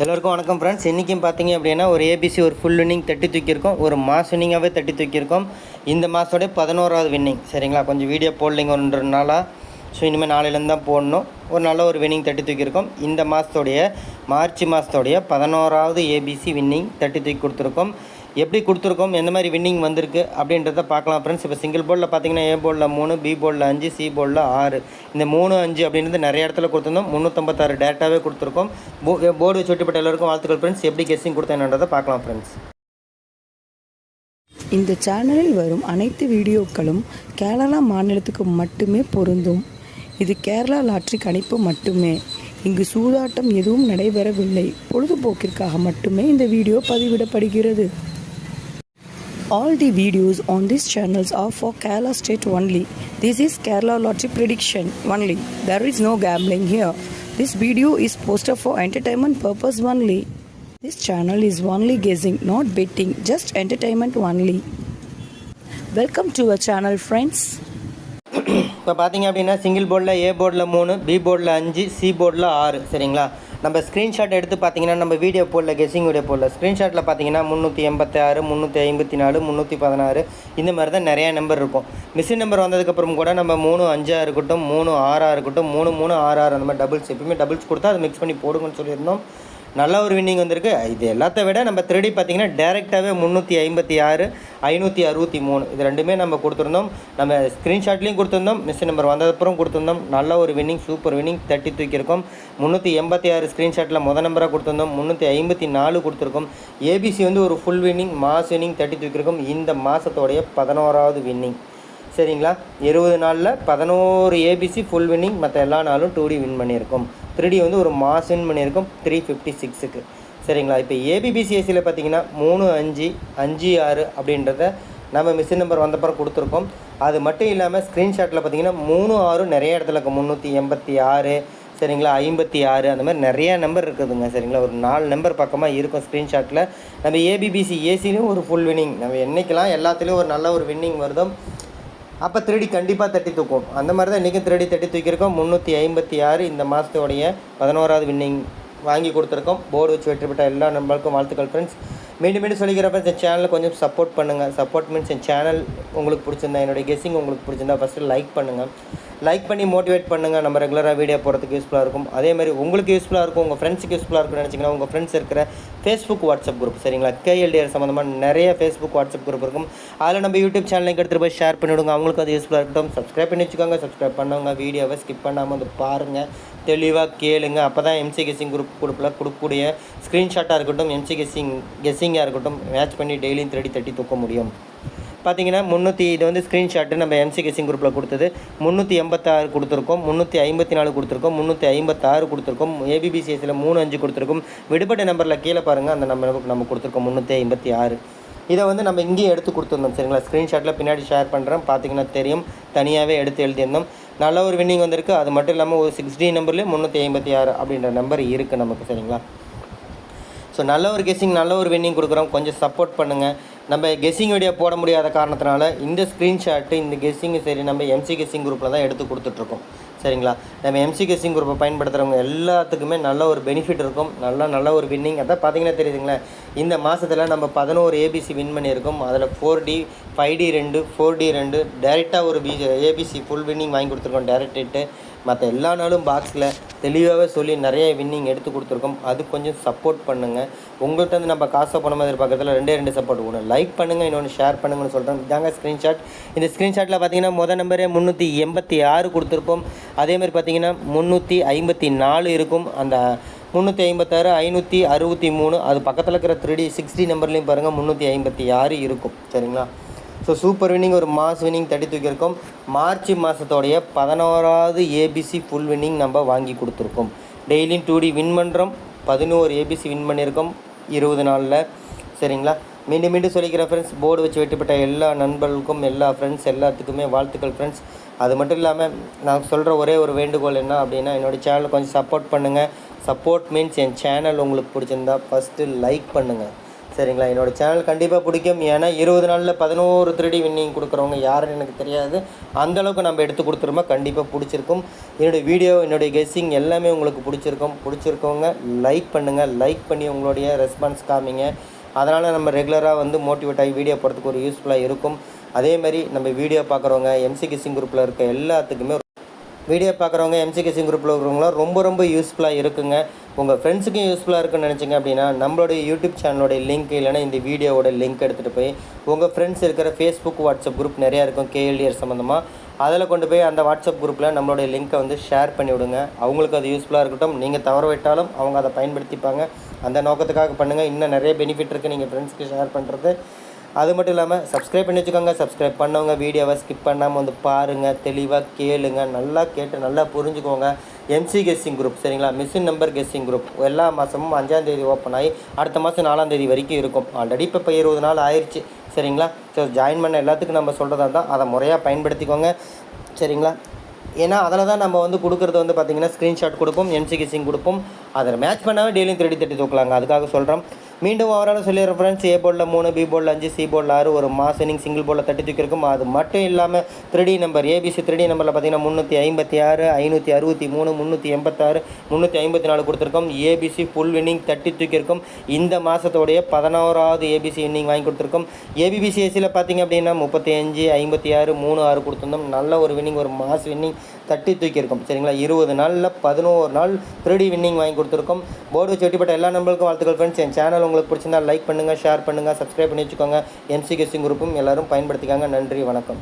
எல்லோருக்கும் வணக்கம் ஃப்ரெண்ட்ஸ் இன்றைக்கும் பார்த்தீங்க அப்படின்னா ஒரு ஏபிசி ஒரு ஃபுல் வின்னிங் தட்டி தூக்கியிருக்கோம். ஒரு மாஸ் வின்னிங்காகவே தட்டி தூக்கியிருக்கோம். இந்த மாதத்தோடைய பதினோராவது வின்னிங் சரிங்களா? கொஞ்சம் வீடியோ போடலிங்க ஒன்று நாளாக ஸோ இனிமேல் நாளையிலேருந்து தான் போடணும். ஒரு நல்ல ஒரு வின்னிங் தட்டி தூக்கியிருக்கோம். இந்த மாதத்தோடைய மார்ச் மாதத்தோடைய பதினோராவது ஏபிசி வின்னிங் தட்டி தூக்கி கொடுத்துருக்கோம். எப்படி கொடுத்துருக்கோம் எந்த மாதிரி வின்னிங் வந்திருக்கு அப்படின்றத பார்க்கலாம். ஃப்ரெண்ட்ஸ் இப்போ சிங்கிள் போர்டில் பார்த்தீங்கன்னா ஏ போர்டில் மூணு பி போர்டில் அஞ்சு சி போர்டில் ஆறு. இந்த மூணு அஞ்சு அப்படின்றது நிறைய இடத்துல கொடுத்துருந்தோம். முந்நூற்றம்பத்தாறு டேரெக்டாகவே கொடுத்துருக்கோம். போர்டு வச்சு எல்லாருக்கும் வாழ்த்துக்கள் ஃப்ரெண்ட்ஸ் எப்படி கெஸ்ஸிங் கொடுத்தேன்றதை பார்க்கலாம் ஃப்ரெண்ட்ஸ் இந்த சேனலில் வரும் அனைத்து வீடியோக்களும் கேரளா மாநிலத்துக்கு மட்டுமே பொருந்தும். இது கேரளா லாட்ரி கணிப்பு மட்டுமே. இங்கு சூதாட்டம் எதுவும் நடைபெறவில்லை. பொழுதுபோக்கிற்காக மட்டுமே இந்த வீடியோ பதிவிடப்படுகிறது. All the videos on these channels are for Kerala state only. This is Kerala lottery prediction only. There is no gambling here. This video is posted for entertainment purpose only. This channel is only guessing, not betting, just entertainment only. Welcome to our channel, friends. இப்போ பார்த்தீங்க அப்படின்னா single போர்டில் ஏ போர்டில் மூணு B போர்டில் அஞ்சு C போர்டில் ஆறு சரிங்களா நம்ம ஸ்க்ரீன்ஷாட் எடுத்து பார்த்தீங்கன்னா நம்ம வீடியோ போடல கெஸிங் வீடியோ போடல. ஸ்க்ரீன்ஷாட்டில் பார்த்தீங்கன்னா முந்நூற்றி எண்பத்தாறு முந்நூற்றி ஐம்பத்தி நாலு முந்நூற்றி பதினாறு இந்த மாதிரி தான் நிறையா நம்பர் இருக்கும். மிஷின் நம்பர் வந்ததுக்கப்புறம் கூட நம்ம மூணு அஞ்சாக இருக்கட்டும் மூணு ஆறாக இருக்கட்டும் மூணு மூணு ஆறு ஆறு அந்த மாதிரி டபுள்ஸ் எப்பயுமே டபுள்ஸ் கொடுத்தா அதை மிக்ஸ் பண்ணி போடுங்கன்னு சொல்லியிருந்தோம். நல்ல ஒரு வின்னிங் வந்திருக்கு. இது எல்லாத்த விட நம்ம த்ரெடி பார்த்தீங்கன்னா டேரெக்டாகவே முந்நூற்றி ஐம்பத்தி ஆறு ஐநூற்றி அறுபத்தி மூணு. இது ரெண்டுமே நம்ம கொடுத்துருந்தோம். நம்ம ஸ்க்ரீன்ஷாட்லேயும் கொடுத்துருந்தோம். மிஸ் நம்பர் வந்ததுக்கப்புறம் கொடுத்துருந்தோம். நல்ல ஒரு வின்னிங் சூப்பர் வின்னிங் தட்டி தூக்கியிருக்கோம். முந்நூற்றி எண்பத்தி ஆறு ஸ்க்ரீன்ஷாட்டில் முத நம்பராக கொடுத்துருந்தோம். முந்நூற்றி ஐம்பத்தி நாலு கொடுத்துருக்கோம். ஏபிசி வந்து ஒரு ஃபுல் வின்னிங் மாஸ் வின்னிங் தட்டி தூக்கியிருக்கோம். இந்த மாதத்தோடைய பதினோராவது வின்னிங் சரிங்களா? இருபது நாளில் பதினோரு ஏபிசி ஃபுல் வின்னிங் மற்ற எல்லா நாளும் டூ டி வின் பண்ணியிருக்கோம். த்ரீ டி வந்து ஒரு மாஸ் வின் பண்ணியிருக்கோம். த்ரீ ஃபிஃப்டி சிக்ஸுக்கு சரிங்களா? இப்போ ஏபிபிசிஎஸ்சியில் பார்த்தீங்கன்னா மூணு அஞ்சு அஞ்சு ஆறு அப்படின்றத நம்ம மிஷின் நம்பர் வந்தப்பறம் கொடுத்துருக்கோம். அது மட்டும் இல்லாமல் ஸ்க்ரீன்ஷாட்டில் பார்த்தீங்கன்னா மூணு ஆறு நிறைய இடத்துல இருக்குது முந்நூற்றி எண்பத்தி ஆறு சரிங்களா? ஐம்பத்தி ஆறு அந்த மாதிரி நிறையா நம்பர் இருக்குதுங்க சரிங்களா? ஒரு நாலு நம்பர் பக்கமாக இருக்கும் ஸ்க்ரீன்ஷாட்டில் நம்ம ஏபிபிசி ஏசிலையும் ஒரு ஃபுல் வின்னிங் நம்ம என்றைக்கெல்லாம் எல்லாத்துலேயும் ஒரு நல்ல ஒரு வின்னிங் வருதோ அப்போ திருடி கண்டிப்பாக தட்டி தூக்கும் அந்த மாதிரி தான் இன்றைக்கும் திருடி தட்டி தூக்கியிருக்கோம். முந்நூற்றி ஐம்பத்தி ஆறு இந்த மாதத்தோடைய பதினோராவது வின்னிங் வாங்கி கொடுத்துருக்கோம். போர்டு வச்சு வெற்றி பெற்ற எல்லா நண்பர்களுக்கும் வாழ்த்துக்கள் ஃப்ரெண்ட்ஸ் மீண்டும் மீண்டும் சொல்லிக்கிறப்ப இந்த சேனலை கொஞ்சம் சப்போர்ட் பண்ணுங்கள் சப்போர்ட் மீன்ஸ் என் சேனல் உங்களுக்கு பிடிச்சிருந்தா என்னுடைய கெஸ்ஸிங் உங்களுக்கு பிடிச்சிருந்தா ஃபஸ்ட்டு லைக் பண்ணுங்கள் லைக் பண்ணி மோட்டிவேட் பண்ணுங்கள் நம்ம ரெகுலராக வீடியோ போகிறதுக்கு யூஸ்ஃபுல்லாக இருக்கும். அதே மாதிரி உங்களுக்கு யூஸ்ஃபுல்லாக இருக்கும் உங்கள் ஃப்ரெண்ட்ஸுக்கு யூஸ்ஃபுல்லாக இருக்கும்னு நினச்சிங்கன்னா உங்கள் ஃப்ரெண்ட்ஸ் இருக்கிற ஃபேஸ்புக் வாட்ஸ்அப் குரூப் சரிங்களா? கேஎல்டிஆர் சம்மந்தமாக நிறைய ஃபேஸ்புக் வாட்ஸ்அப் குரூப் இருக்கும். அதில் நம்ம யூடியூப் சேனலுக்கு எடுத்துகிட்டு போய் ஷேர் பண்ணிவிடுங்க அவங்களுக்கு அது யூஸ்ஃபுல்லாக இருக்கட்டும். சப்ஸ்கிரைப் பண்ணி வச்சுக்கோங்க. சப்ஸ்கிரைப் பண்ணவங்க வீடியோவை ஸ்கிப் பண்ணாமல் வந்து பாருங்கள் தெளிவாக கேளுங்க. அப்போ தான் எம்சி கெஸ்ஸிங் குரூப் குரூப்பில் கொடுக்கக்கூடிய ஸ்க்ரீன்ஷாட்டாக இருக்கட்டும் எம்சி கெஸ்ஸிங் கெஸ்ஸிங்காக இருக்கட்டும் மேட்ச் பண்ணி டெய்லியும் தேடி தட்டி தூக்க முடியும். பார்த்தீங்கன்னா முந்நூற்றி இது வந்து ஸ்க்ரீன்ஷாட்டு நம்ம எம்சி குரூப்பில் கொடுத்தது. முந்நூற்றி எண்பத்தாறு கொடுத்துருக்கோம். முந்நூற்றி ஐம்பத்தி நாலு கொடுத்துருக்கோம். முந்நூற்றி ஐம்பத்தாறு கொடுத்துருக்கோம். ஏபிபிசிஎஸ்சியில் மூணு அஞ்சு கொடுத்துருக்கோம். விடுபட்ட நம்பரில் கீழே பாருங்கள் அந்த நம்பருக்கு நம்ம கொடுத்துருக்கோம் முந்நூற்றி ஐம்பத்தி ஆறு இதை வந்து நம்ம இங்கேயே எடுத்து கொடுத்துருந்தோம் சரிங்களா? ஸ்க்ரீன்ஷாட்டில் பின்னாடி ஷேர் பண்ணுறேன் பார்த்தீங்கன்னா தெரியும். தனியாகவே எடுத்து எழுதியிருந்தோம். நல்ல ஒரு வின்னிங் வந்திருக்கு. அது மட்டும் இல்லாமல் ஒரு சிக்ஸ்டி நம்பர்லேயே முந்நூற்றி ஐம்பத்தி ஆறு அப்படின்ற நம்பர் இருக்குது நமக்கு. சரிங்களா? ஸோ நல்ல ஒரு கெஸ்ஸிங் நல்ல ஒரு வின்னிங் கொடுக்குறோம். கொஞ்சம் சப்போர்ட் பண்ணுங்கள் நம்ம கெஸ்ஸிங் வீடியோ போட முடியாத காரணத்தினால இந்த ஸ்க்ரீன்ஷாட்டு இந்த கெஸ்ஸிங்கு சரி நம்ம எம்சி கெஸ்ஸிங் குரூப்பில் தான் எடுத்து கொடுத்துட்ருக்கோம். சரிங்களா? நம்ம எம்சி கெஸ்ஸிங் குரூப்பை பயன்படுத்துகிறவங்க எல்லாத்துக்குமே நல்ல ஒரு பெனிஃபிட் இருக்கும். நல்ல நல்ல ஒரு வின்னிங் அதான் பார்த்தீங்கன்னா தெரியுதுங்களேன். இந்த மாதத்தில் நம்ம பதினோரு ஏபிசி வின் பண்ணியிருக்கோம். அதில் ஃபோர் டி ஃபைவ் டி ரெண்டு ஃபோர் டி ரெண்டு டேரெக்டாக ஒரு பி ஏபிசி ஃபுல் வின்னிங் வாங்கி கொடுத்துருக்கோம். டேரெக்ட் மற்ற எல்லா நாளும் பாக்ஸில் தெளிவாகவே சொல்லி நிறைய வின்னிங் எடுத்து கொடுத்துருக்கோம். அது கொஞ்சம் சப்போர்ட் பண்ணுங்கள் உங்கள்கிட்ட வந்து நம்ம காசை பணம் எதிர்பார்க்கறதுல ரெண்டே ரெண்டு சப்போர்ட் ஒன்று லைக் பண்ணுங்கள் இன்னொன்று ஷேர் பண்ணுங்கன்னு சொல்கிறேன் இதாங்க ஸ்க்ரீன்ஷாட் இந்த ஸ்க்ரீன்ஷாட்டில் பார்த்தீங்கன்னா முத நம்பரே முந்நூற்றி எண்பத்தி ஆறு கொடுத்துருப்போம். அதேமாதிரி பார்த்தீங்கன்னா முந்நூற்றி ஐம்பத்தி நாலு இருக்கும். அந்த முந்நூற்றி ஐம்பத்தாறு ஐநூற்றி அறுபத்தி மூணு அது பக்கத்தில் இருக்கிற த்ரீ டி சிக்ஸ்டி நம்பர்லேயும் பாருங்கள் முந்நூற்றி ஐம்பத்தி ஆறு இருக்கும். சரிங்களா? ஸோ சூப்பர் வின்னிங் ஒரு மாஸ் வின்னிங் தட்டி தூக்கியிருக்கோம். மார்ச் மாதத்தோடைய பதினோராவது ஏபிசி ஃபுல் வின்னிங் நம்ம வாங்கி கொடுத்துருக்கோம். டெய்லியும் டூ டி வின் பண்ணுறோம் பதினோரு ஏபிசி வின் பண்ணியிருக்கோம். இருபது நாளில். சரிங்களா? மீண்டும் மீண்டும் சொல்லிக்கிற ஃப்ரெண்ட்ஸ் போர்டு வச்சு வெட்டிப்பட்ட எல்லா நண்பர்களுக்கும் எல்லா ஃப்ரெண்ட்ஸ் எல்லாத்துக்குமே வாழ்த்துக்கள் ஃப்ரெண்ட்ஸ் அது மட்டும் இல்லாமல் நான் சொல்கிற ஒரே ஒரு வேண்டுகோள் என்ன அப்படின்னா என்னோடய சேனலை கொஞ்சம் சப்போர்ட் பண்ணுங்கள் சப்போர்ட் மீன்ஸ் என் சேனல் உங்களுக்கு பிடிச்சிருந்தா ஃபஸ்ட்டு லைக் பண்ணுங்கள் சரிங்களா? என்னோட சேனல் கண்டிப்பாக பிடிக்கும். ஏன்னா இருபது நாளில் பதினோரு த்ரீடி வின்னிங் கொடுக்குறவங்க யாருன்னு எனக்கு தெரியாது. அந்த அளவுக்கு நம்ம எடுத்து கொடுத்துருமா கண்டிப்பாக பிடிச்சிருக்கும். என்னுடைய வீடியோ என்னுடைய கெஸ்ஸிங் எல்லாமே உங்களுக்கு பிடிச்சிருக்கும். பிடிச்சிருக்கவங்க லைக் பண்ணுங்கள் லைக் பண்ணி உங்களுடைய ரெஸ்பான்ஸ் காமிங்க. அதனால் நம்ம ரெகுலராக வந்து மோட்டிவேட் ஆகி வீடியோ போடுறதுக்கு ஒரு யூஸ்ஃபுல்லாக இருக்கும். அதே மாதிரி நம்ம வீடியோ பார்க்குறவங்க எம்சி கிசிங் குரூப்பில் இருக்க எல்லாத்துக்குமே வீடியோ பார்க்குறவங்க எம்சி கிசிங் குரூப்பில் இருக்கிறவங்களாம் ரொம்ப ரொம்ப யூஸ்ஃபுல்லாக இருக்குங்க. உங்கள் ஃப்ரெண்ட்ஸுக்கும் யூஸ்ஃபுல்லாக இருக்குன்னு நினச்சிங்க அப்படின்னா நம்மளுடைய யூடியூப் சேனலோட லிங்க் இல்லைன்னா இந்த வீடியோவோட லிங்க் எடுத்துகிட்டு போய் உங்கள் ஃப்ரெண்ட்ஸ் இருக்கிற ஃபேஸ்புக் வாட்ஸ்அப் குரூப் நிறையா இருக்கும் கேஎல்டிஆர் சம்மந்தமாக அதில் கொண்டு போய் அந்த வாட்ஸ்அப் குரூப்பில் நம்மளுடைய லிங்க்கை வந்து ஷேர் பண்ணி விடுங்க. அவங்களுக்கு அது யூஸ்ஃபுல்லாக இருக்கட்டும். நீங்கள் தவற விட்டாலும் அவங்க அதை பயன்படுத்திப்பாங்க. அந்த நோக்கத்துக்காக பண்ணுங்கள் இன்னும் நிறைய பெனிஃபிட் இருக்குது நீங்கள் ஃப்ரெண்ட்ஸ்க்கு ஷேர் பண்ணுறது அது மட்டும் இல்லாமல் சப்ஸ்கிரைப் பண்ணி வச்சுக்கோங்க. சப்ஸ்கிரைப் பண்ணவங்க வீடியோவை ஸ்கிப் பண்ணாமல் வந்து பாருங்கள் தெளிவாக கேளுங்க. நல்லா கேட்டு நல்லா புரிஞ்சுக்கோங்க. எம்சி கெஸ்ஸிங் குரூப் சரிங்களா? மிஷின் நம்பர் கெஸ்ஸிங் குரூப் எல்லா மாதமும் அஞ்சாந்தேதி ஓப்பன் ஆகி அடுத்த மாதம் நாலாந்தேதி வரைக்கும் இருக்கும். ஆல்ரெடி இப்போ இருபது நாள் ஆயிடுச்சு சரிங்களா? ஸோ ஜாயின் பண்ண எல்லாத்துக்கும் நம்ம சொல்கிறதா தான் அதை முறையாக பயன்படுத்திக்கோங்க. சரிங்களா? ஏன்னா அதில் தான் நம்ம வந்து கொடுக்குறது வந்து பார்த்திங்கன்னா ஸ்க்ரீன்ஷாட் கொடுப்போம் எம்சி கிசிங் கொடுப்போம். அதில் மேட்ச் பண்ணாவே டெய்லியும் த்ரெடி தட்டி தூக்கலாங்க. அதுக்காக சொல்கிறோம் மீண்டும் ஓவரால் சொல்லிடுறேன் ஃப்ரெண்ட்ஸ் ஏ போர்டில் மூணு பி போர்டில் அஞ்சு சி போர்டில் ஆறு ஒரு மாஸ் இன்னிங் சிங்கிள் போர்டில் தட்டி தூக்கியிருக்கும் அது மட்டும் இல்லாமல் த்ரீடி நம்பர் ஏபிசி த்ரீடி நம்பரில் பார்த்தீங்கன்னா முந்நூற்றி ஐம்பத்தி ஆறு ஐநூற்றி அறுபத்தி மூணு முந்நூற்றி எண்பத்தாறு முந்நூற்றி ஐம்பத்தி நாலு கொடுத்துருக்கோம். ஏபிசி ஃபுல் வின்னிங் தட்டி தூக்கியிருக்கும் இந்த மாதத்தோடைய பதினோராவது ஏபிசி வின்னிங் வாங்கி கொடுத்துருக்கோம். ஏபிபிசிஎஸ்சியில் பார்த்தீங்க அப்படின்னா முப்பத்தி அஞ்சு ஐம்பத்தி ஆறு மூணு ஆறு கொடுத்துருந்தோம். நல்ல ஒரு வின்னிங் ஒரு மாஸ் வின்னிங் தட்டி தூக்கியிருக்கோம். சரிங்களா? இருபது நாளில் பதினோரு நாள் த்ரீடி வின்னிங் வாங்கி கொடுத்துருக்கோம். போர்டு வச்சு வெட்டிப்பட்ட எல்லா நம்பளுக்கும் வாழ்த்துக்கள் ஃப்ரெண்ட்ஸ் என் சேனல் உங்களுக்கு பிடிச்சிருந்தா லைக் பண்ணுங்கள் ஷேர் பண்ணுங்கள் சப்ஸ்கிரைப் பண்ணி வச்சுக்கோங்க. எம்சி கெஸ்டிங் குரூப்பும் எல்லாரும் பயன்படுத்திக்காங்க. நன்றி வணக்கம்.